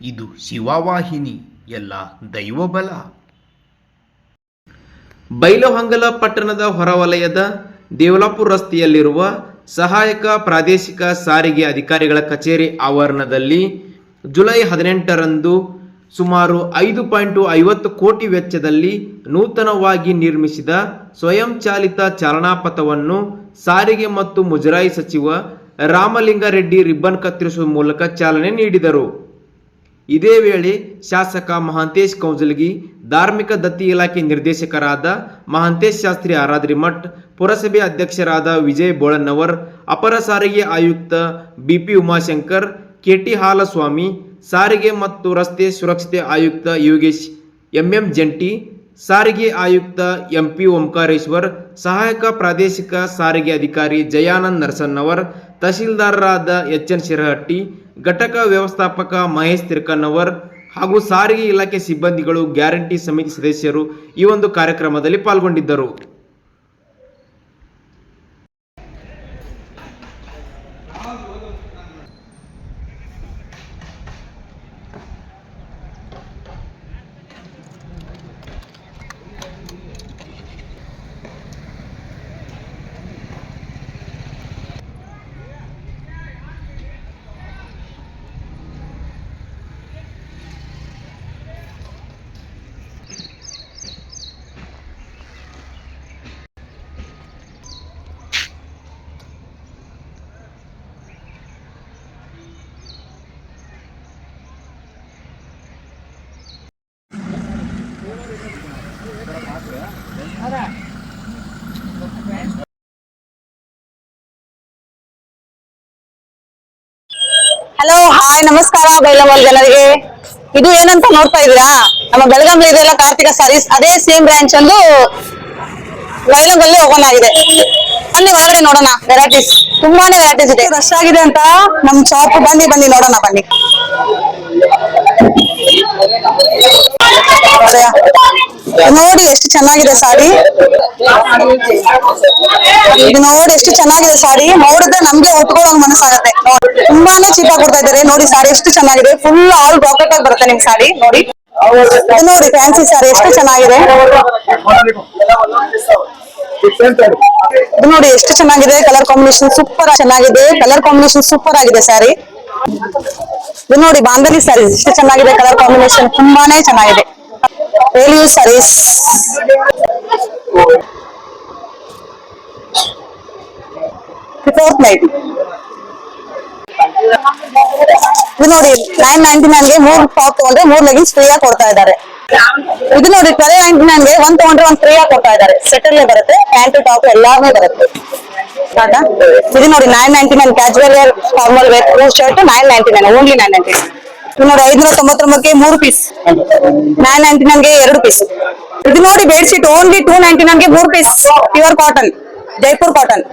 ಇದು ಶಿವವಾಹಿನಿ, ಎಲ್ಲ ದೈವಬಲ. ಬೈಲಹೊಂಗಲ ಪಟ್ಟಣದ ಹೊರವಲಯದ ದೇವಲಾಪುರ ರಸ್ತೆಯಲ್ಲಿರುವ ಸಹಾಯಕ ಪ್ರಾದೇಶಿಕ ಸಾರಿಗೆ ಅಧಿಕಾರಿಗಳ ಕಚೇರಿ ಆವರಣದಲ್ಲಿ ಜುಲೈ ಹದಿನೆಂಟರಂದು ಸುಮಾರು ಐದು ಪಾಯಿಂಟ್ ಐವತ್ತು ಕೋಟಿ ವೆಚ್ಚದಲ್ಲಿ ನೂತನವಾಗಿ ನಿರ್ಮಿಸಿದ ಸ್ವಯಂಚಾಲಿತ ಚಾಲನಾಪಥವನ್ನು ಸಾರಿಗೆ ಮತ್ತು ಮುಜರಾಯಿ ಸಚಿವ ರಾಮಲಿಂಗಾರೆಡ್ಡಿ ರಿಬ್ಬನ್ ಕತ್ತರಿಸುವ ಮೂಲಕ ಚಾಲನೆ ನೀಡಿದರು. ಇದೇ ವೇಳೆ ಶಾಸಕ ಮಹಾಂತೇಶ್ ಕೌಜಲಗಿ, ಧಾರ್ಮಿಕ ದತ್ತಿ ಇಲಾಖೆ ನಿರ್ದೇಶಕರಾದ ಮಹಾಂತೇಶ್ ಶಾಸ್ತ್ರಿ ಆರಾದ್ರಿ ಮಠ್, ಪುರಸಭೆ ಅಧ್ಯಕ್ಷರಾದ ವಿಜಯ್ ಬೋಳನ್ನವರ್, ಅಪರ ಸಾರಿಗೆ ಆಯುಕ್ತ ಬಿಪಿ ಉಮಾಶಂಕರ್, ಕೆಟಿ ಹಾಲಸ್ವಾಮಿ, ಸಾರಿಗೆ ಮತ್ತು ರಸ್ತೆ ಸುರಕ್ಷತೆ ಆಯುಕ್ತ ಯೋಗೇಶ್ ಎಂಎಂ ಜಂಟಿ, ಸಾರಿಗೆ ಆಯುಕ್ತ ಎಂಪಿ ಓಂಕಾರೇಶ್ವರ್, ಸಹಾಯಕ ಪ್ರಾದೇಶಿಕ ಸಾರಿಗೆ ಅಧಿಕಾರಿ ಜಯಾನಂದ್ ನರಸನ್ನವರ್, ತಹಶೀಲ್ದಾರರಾದ ಎಚ್ ಎನ್ ಶಿರಹಟ್ಟಿ ಘಟಕ ವ್ಯವಸ್ಥಾಪಕ ಮಹೇಶ್ ತಿರ್ಕನ್ನವರ್ ಹಾಗೂ ಸಾರಿಗೆ ಇಲಾಖೆ ಸಿಬ್ಬಂದಿಗಳು ಗ್ಯಾರಂಟಿ ಸಮಿತಿ ಸದಸ್ಯರು ಈ ಒಂದು ಕಾರ್ಯಕ್ರಮದಲ್ಲಿ ಪಾಲ್ಗೊಂಡಿದ್ದರು. ಹಲೋ ಹಾಯ್ ನಮಸ್ಕಾರ ಬೈಲಮಲ್ ಜನರಿಗೆ. ಇದು ಏನಂತ ನೋಡ್ತಾ ಇದೀರಾ ನಮ್ಮ ಬೆಳಗಾವಿ ಇದೆಲ್ಲ ಕಾರ್ತಿಕ ಸಾರೀಸ್ ಅದೇ ಸೇಮ್ ಬ್ರಾಂಚ್ ಅಂದು ಬೈಲಂಗಲ್ಲಿ ಓಪನ್ ಆಗಿದೆ. ಬನ್ನಿ ಒಳಗಡೆ ನೋಡೋಣ ವೆರೈಟೀಸ್ ತುಂಬಾನೇ ವೆರೈಟೀಸ್ ಇದೆ. ರಶ್ ಆಗಿದೆ ಅಂತ ನಮ್ ಶಾಪ್ ಬನ್ನಿ ಬನ್ನಿ, ನೋಡೋಣ, ಬನ್ನಿ. ನೋಡಿ ಎಷ್ಟು ಚೆನ್ನಾಗಿದೆ ಸಾರಿ. ಇದು ನೋಡಿ ಎಷ್ಟು ಚೆನ್ನಾಗಿದೆ ಸಾರಿ. ನೋಡಿದ್ರೆ ನಮ್ಗೆ ಉಟ್ಕೊಳ್ಳೋ ಮನಸ್ಸಾಗತ್ತೆ. ತುಂಬಾನೇ ಚೀಪ ಕೊಡ್ತಾ ಇದಾರೆ ನೋಡಿ ಸಾರಿ ಎಷ್ಟು ಚೆನ್ನಾಗಿದೆ. ಫುಲ್ ಆಲ್ ಬ್ರಾಕೆಟ್ ಆಗಿ ಬರುತ್ತೆ ನಿಮ್ ಸಾರಿ. ನೋಡಿ. ನೋಡಿ ಫ್ಯಾನ್ಸಿ ಸಾರಿ. ಎಷ್ಟು ಚೆನ್ನಾಗಿದೆ. ಇದು ನೋಡಿ ಎಷ್ಟು ಚೆನ್ನಾಗಿದೆ. ಕಲರ್ ಕಾಂಬಿನೇಷನ್ ಸೂಪರ್ ಚೆನ್ನಾಗಿದೆ. ಕಲರ್ ಕಾಂಬಿನೇಷನ್ ಸೂಪರ್ ಆಗಿದೆ ಸಾರಿ. ಇದು ನೋಡಿ ಬಾಂಧಲಿ ಸಾರಿ. ಎಷ್ಟು ಚೆನ್ನಾಗಿದೆ. ಕಲರ್ ಕಾಂಬಿನೇಷನ್ ತುಂಬಾನೇ ಚೆನ್ನಾಗಿದೆ. ರೇಲಿಯೂ ಸರ್ವಿಸ್ ಫೋರ್ತ್ ನೈಟ್ ಇದು ನೋಡಿ ನೈನ್ ನೈನ್ಟಿ ನೈನ್ಗೆ ಮೂರ್ ಟಾಪ್ ತಗೊಂಡ್ರೆ ಮೂರ್ ಲೆಗಿನ್ಸ್ ಫ್ರೀ ಆಗಿ ಕೊಡ್ತಾ ಇದ್ದಾರೆ. ಇದು ನೋಡಿ ಟ್ವೆಲ್ ನೈನ್ಟಿ ನೈನ್ಗೆ ಒಂದ್ ತಗೊಂಡ್ರೆ ಒಂದ್ ಫ್ರೀ ಆಗಿ ಕೊಡ್ತಾ ಇದ್ದಾರೆ. ಸೆಟಲ್ಲೇ ಬರುತ್ತೆ ಪ್ಯಾಂಟ್ ಟಾಪ್ ಎಲ್ಲಾನು ಬರುತ್ತೆ? ಇದು ನೋಡಿ nine ninety nine casual wear formal wear shirt nine ninety nine only nine ninety ಇದು ನೋಡಿ ಐದ್ನೂರ ತೊಂಬತ್ತೊಂಬತ್ತಕ್ಕೆ ಮೂರು ಪೀಸ್ ನೈನ್ ನೈನ್ಟಿ ನನ್ಗೆ ಎರಡು ಪೀಸ್ ಇದು ನೋಡಿ ಬೆಡ್ಶೀಟ್ ಓನ್ಲಿ ಟೂ ನೈನ್ಟಿ ನನ್ಗೆ ಮೂರು piece pure cotton Jaipur cotton